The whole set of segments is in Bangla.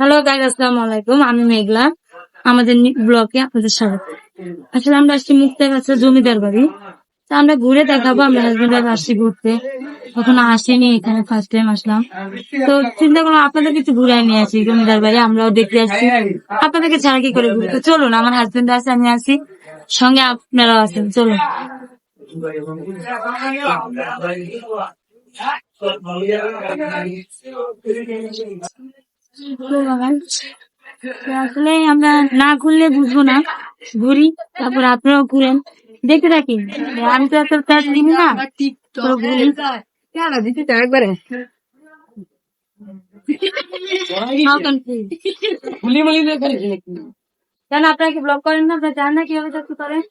হ্যালো গাইজ আসসালাম আলাইকুম আমি মেঘলা। আমাদের ব্লকে আপনাদের স্বাগত। আসলে আমরা আসছি মুক্তার কাছে জমিদার বাড়ি। তা আমরা ঘুরে দেখাবো, আমরা হাজবেন্ড ওয়াইফ আসছি ঘুরতে। কখনো আসিনি, এখানে ফার্স্ট টাইম আসলাম। তো চিন্তা করলাম, আপনাদের কিছু ঘুরাই নিয়ে আসি জমিদার বাড়ি, আমরাও দেখতে আসছি। আপনাদেরকে ছাড়া কি করে ঘুরতে চলুন, আমার হাজবেন্ড আছে, আমি আছি। সঙ্গে আপনারাও আছেন, চলুন। বাগান। আসলে আমরা না ঘুরলে বুঝব না। ঘুরি তারপর আপনারাও ঘুরেন দেখতে থাকি আমি তো এত প্যাট দিব না। তো ঘুরি। কেন আপনারা কি ব্লগ করেন না? আপনারা জানেন না কীভাবে চাকরি করেন?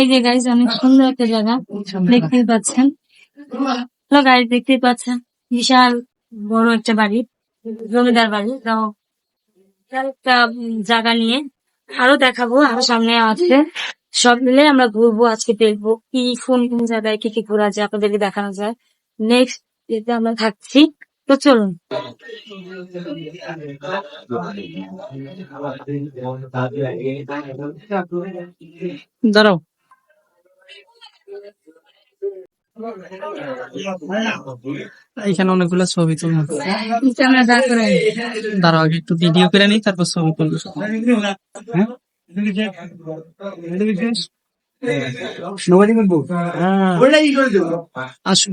এই যে গাইজ অনেক সুন্দর একটা জায়গা দেখতে পাচ্ছেন। গাইজ দেখতে পাচ্ছেন। বিশাল বড় একটা বাড়ি, জমিদার বাড়ি। তো একটা জায়গা নিয়ে আরও দেখাবো, আরও সামনে আছে। সব মিলে আমরা ঘুরবো, আজকে দেখব কি, কোন কোন জায়গায় কি কি ঘোরা যায়, আপনাদেরকে দেখানো যায়। নেক্সট এতে আমরা থাকছি, তো চলুন। দাঁড়াও। এখানে অনেকগুলো ছবি তুলবো। দাঁড়াও আগে একটু ভিডিও করে নিই তারপর ছবি তুলবো। আসুন।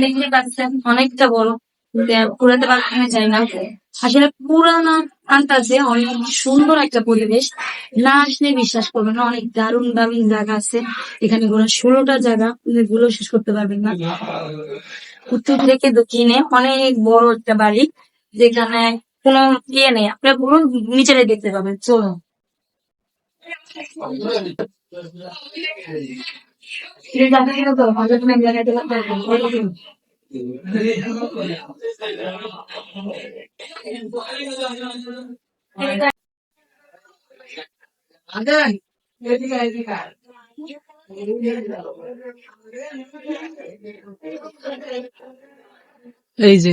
দেখতে পাচ্ছেন অনেকটা বড় পুরাতে বাগানে যাই না। আসলে পুরানা আন্তাজে অনেক সুন্দর একটা পরিবেশ। না আসলে বিশ্বাস করবেন না, অনেক দারুণ দারুণ জায়গা আছে। এখানে ঘোরার ষোলোটা জায়গা গুলো শেষ করতে পারবেন না। উত্তর থেকে দক্ষিণে অনেক বড় একটা বাড়ি, যেখানে কোনো ইয়ে নেই। আপনার পুরো নিচেরে দেখতে পাবেন, চলুন। তো হজরত মেঘলাকে এই যে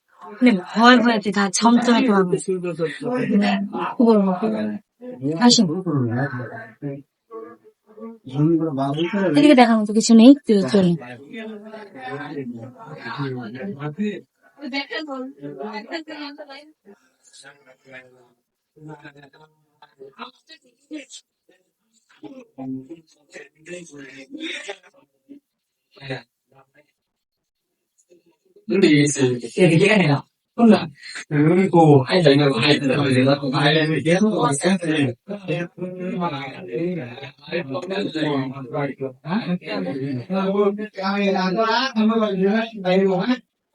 거의 보였지 다 점점에 들어가고 그걸 사실 এদিকে দেখা মতো কিছু নেই তুই চলে 근데 이게 얘기가 아니라 tức là cô hay là người hay là người là cũng hay lên thì có cái gì mà là đấy là cái gì? Mà vậy cái cái là nó đã không có gì hết, đầy đủ hết.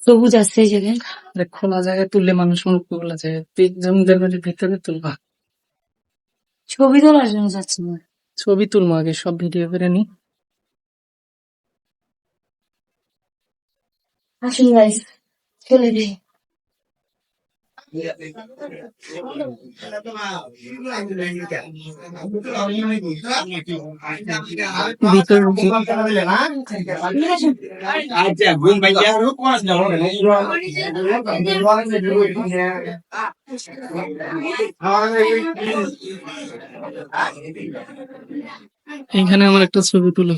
সবুজ আছে জায়গায় খোলা জায়গায় তুললে মানুষ মুখ খোলা যায় জমিদার বাড়ির ভিতরে তুলবা। ছবি তোলার জন্য যাচ্ছি না ছবি তুলবো আগে সব ভিডিও করে নি। আসুন গাইস চলে ভিতর আচ্ছা ঘুম পাইয়া রূপ কোন যাও এখানে আমার একটা ছবি তুলো।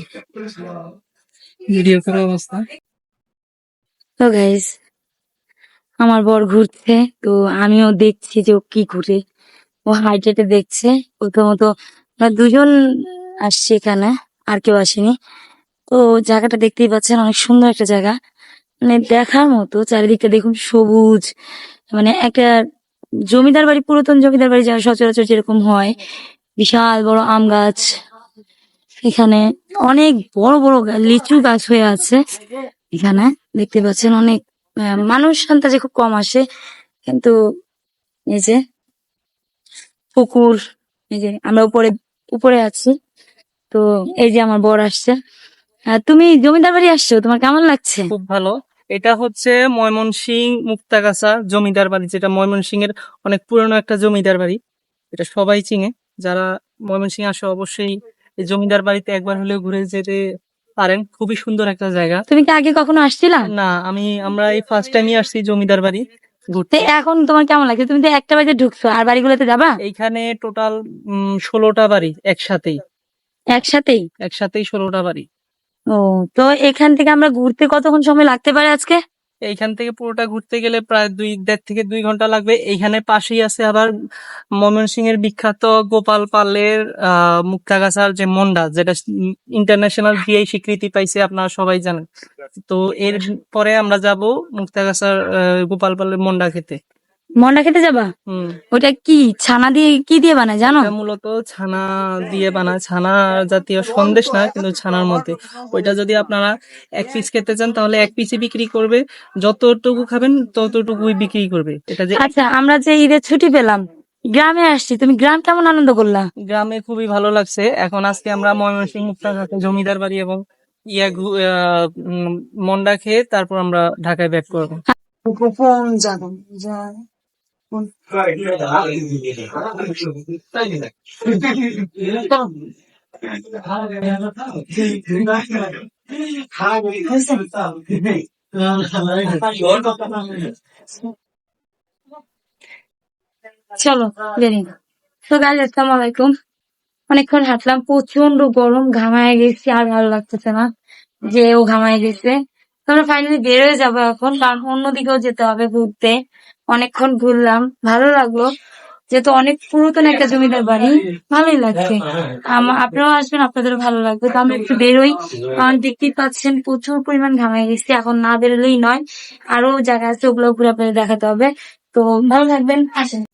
ভিডিও করা অবস্থা। তো গাইস আমার বর ঘুরছে, তো আমিও দেখছি যে ও কি ঘুরে। ও হাইট হেঁটে দেখছে প্রথমত আমরা দুজন আসছি এখানে, আর কেউ আসেনি। তো জায়গাটা দেখতেই পাচ্ছেন, অনেক সুন্দর একটা জায়গা। মানে দেখার মতো, চারিদিকটা দেখুন সবুজ। মানে একটা জমিদার বাড়ি, পুরাতন জমিদার বাড়ি যা সচরাচর যেরকম হয়। বিশাল বড় আম গাছ। এখানে অনেক বড় বড় লিচু গাছ হয়ে আছে। এখানে দেখতে পাচ্ছেন অনেক মানুষ আন্দাজে খুব কম আসে, কিন্তু এই যে পুকুর, এই যে আমরা উপরে উপরে আছি, তো এই যে আমার বর আসছে। তুমি জমিদার বাড়ি আসছো, তোমার কেমন লাগছে? খুব ভালো। এটা হচ্ছে ময়মনসিং মুক্তাগাছা জমিদার বাড়ি, যেটা ময়মনসিং এর অনেক পুরনো একটা জমিদার বাড়ি। এটা সবাই চিনে। যারা ময়মনসিং আসে অবশ্যই জমিদার বাড়িতে একবার হলেও ঘুরে যেতে পারেন খুবই সুন্দর একটা জায়গা। তুমি কি আগে কখনো আসছিলা? না আমি আমরা এই ফার্স্ট টাইমই আসছি জমিদার বাড়ি ঘুরতে। এখন তোমার কেমন লাগছে? তুমি তো একটা বাড়িতে ঢুকছো আর বাড়িগুলোতে যাবা? এখানে টোটাল ষোলোটা বাড়ি একসাথেই। একসাথেই? একসাথেই ষোলোটা বাড়ি। ও তো এখান থেকে আমরা ঘুরতে কতক্ষণ সময় লাগতে পারে আজকে? এইখান থেকে পুরোটা ঘুরতে গেলে প্রায় দুই, দেড় থেকে দুই ঘণ্টা লাগবে। এইখানে পাশেই আছে আবার ময়মনসিং এর বিখ্যাত গোপাল পালের মুক্তাগাছার যে মন্ডা, যেটা ইন্টারন্যাশনাল দিয়ে স্বীকৃতি পাইছে আপনারা সবাই জানেন। তো এর পরে আমরা যাব মুক্তাগাছার গোপাল পালের মন্ডা খেতে। মন্ডা খেতে যাবা? হম। ওটা কি ছানা দিয়ে কি দিয়ে বানায় জানো? মূলত ছানা দিয়ে বানায়। ছানা জাতীয় সন্দেশ না কিন্তু ছানার মধ্যে। ওইটা যদি আপনারা এক পিস খেতে চান তাহলে এক পিসই বিক্রি করবে। যতটুকু খাবেন ততটুকুই বিক্রি করবে। এটা যে আচ্ছা আমরা যে ঈদের ছুটি পেলাম গ্রামে আসছি তুমি গ্রাম কেমন আনন্দ করলা? গ্রামে খুবই ভালো লাগছে। এখন আজকে আমরা ময়মনসিংহ মুক্তাঘাটে জমিদার বাড়ি এবং ইয়া ঘু- আহ, মন্ডা খেয়ে তারপর আমরা ঢাকায় ব্যাক করব। কোন যাবেন চলো, বেরিয়ে তো আলাইকুম। অনেকক্ষণ হাঁটলাম প্রচণ্ড গরম, ঘামায় গেছি, আর ভালো লাগতেছে না যে ও ঘামায় গেছে। তো আমরা ফাইনালি বের হয়ে যাব এখন, কারণ অন্যদিকেও যেতে হবে ঘুরতে। অনেকক্ষণ ঘুরলাম। ভালো লাগল, যেহেতু অনেক পুরাতন একটা জমিদার বাড়ি। ভালোই লাগছে। আপনারাও আসবেন, আপনাদেরও ভালো লাগবে। তো আমরা একটু বেরোই, কারণ দেখতেই পাচ্ছেন প্রচুর পরিমাণ ঘামায় গেছি। এখন না বেরোলেই নয়, আরও জায়গা আছে ওগুলো ঘুরে আপনাদের দেখাতে হবে। তো ভালো থাকবেন, আসেন।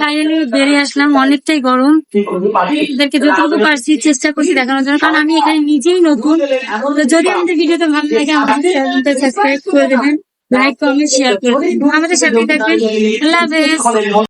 ফাইনালি বেরিয়ে আসলাম, অনেকটাই গরম। ওদেরকে যতটুকু পারছি চেষ্টা করছি দেখানোর জন্য, কারণ আমি এখানে নিজেই নতুন। তো যদি আমাদের ভিডিওটা ভালো লাগে, আমাদের সাবস্ক্রাইব করে দেবেন লাইক কমেন্ট শেয়ার করে দেবেন। আমাদের সাথে থাকবেন। আল্লাহ হাফেজ।